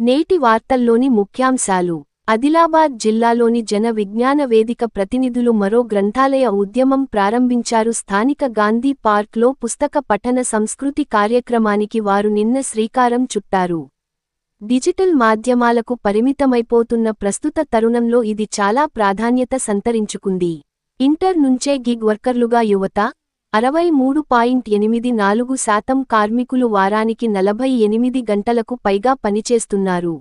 నేటి వార్తల్లోని ముఖ్యాంశాలు. ఆదిలాబాద్ జిల్లాలోని జన విజ్ఞాన వేదిక ప్రతినిధులు మరో గ్రంథాలయ ఉద్యమం ప్రారంభించారు. స్థానిక గాంధీ పార్క్లో పుస్తక పఠన సంస్కృతి కార్యక్రమానికి వారు నిన్న శ్రీకారం చుట్టారు. డిజిటల్ మాధ్యమాలకు పరిమితమైపోతున్న ప్రస్తుత తరుణంలో ఇది చాలా ప్రాధాన్యత సంతరించుకుంది. ఇంటర్ నుంచే గిగ్ వర్కర్లుగా యువత అరవై మూడు పాయింట్ ఎనిమిది నాలుగు శాతం కార్మికులు వారానికి నలభై ఎనిమిది గంటలకు పైగా పనిచేస్తున్నారు.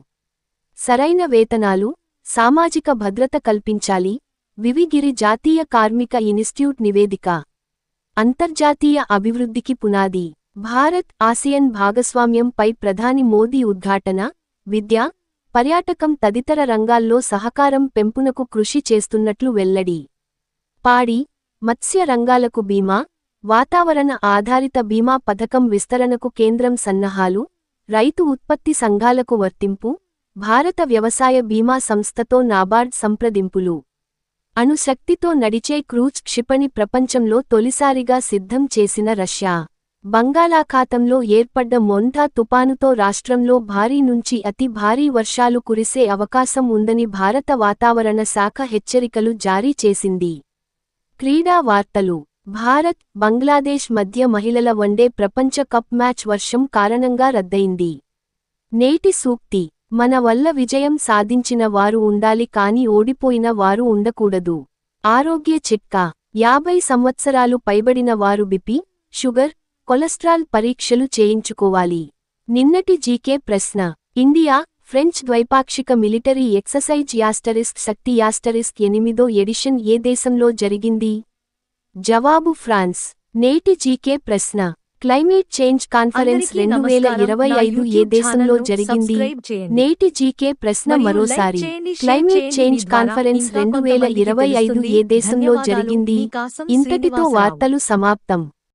సరైన వేతనాలు సామాజిక భద్రత కల్పించాలి వివిగిరి జాతీయ కార్మిక ఇన్స్టిట్యూట్ నివేదిక. అంతర్జాతీయ అభివృద్ధికి పునాది. భారత్ ఆసియన్ భాగస్వామ్యంపై ప్రధాని మోదీ ఉద్ఘాటన విద్య పర్యాటకం తదితర రంగాల్లో సహకారం పెంపునకు కృషి చేస్తున్నట్లు వెల్లడి. పాడి మత్స్య రంగాలకు బీమా వాతావరణ ఆధారిత బీమా పథకం విస్తరణకు కేంద్రం సన్నాహాలు రైతు ఉత్పత్తి సంఘాలకు వర్తింపు భారత వ్యవసాయ బీమా సంస్థతో నాబార్డ్ సంప్రదింపులు. అణుశక్తితో నడిచే క్రూజ్ క్షిపణి ప్రపంచంలో తొలిసారిగా సిద్ధం చేసిన రష్యా. బంగాళాఖాతంలో ఏర్పడ్డ మొంఠా తుపానుతో రాష్ట్రంలో భారీ నుంచి అతి భారీ వర్షాలు కురిసే అవకాశం ఉందని భారత వాతావరణ శాఖ హెచ్చరికలు జారీ చేసింది. క్రీడా వార్తలు. భారత్ బంగ్లాదేశ్ మధ్య మహిళల వన్డే ప్రపంచ కప్ మ్యాచ్ వర్షం కారణంగా రద్దయింది. నేటి సూక్తి మన వల్ల విజయం సాధించిన వారు ఉండాలి కాని ఓడిపోయిన వారు ఉండకూడదు. ఆరోగ్య చిట్కా యాభై సంవత్సరాలు పైబడిన వారు బిపి షుగర్ కొలెస్ట్రాల్ పరీక్షలు చేయించుకోవాలి. నిన్నటి జీకే ప్రశ్న ఇండియా ఫ్రెంచ్ ద్వైపాక్షిక military exercise asterisk Shakti asterisk ఎనిమిదో ఎడిషన్ ఏ దేశంలో జరిగింది? జవాబు ఫ్రాన్స్ నేటి జీకే ప్రశ్న క్లైమేట్ చేంజ్ కాన్ఫరెన్స్ రెండు వేల. ఇరవై ఐదు ఏ దేశంలో జరిగింది. నేటి జీకే ప్రశ్న మరోసారి క్లైమేట్. చేంజ్ కాన్ఫరెన్స్ రెండు వేల ఇరవై ఐదు. ఏ దేశంలో. జరిగింది ఇంతటితో. వార్తలు సమాప్తం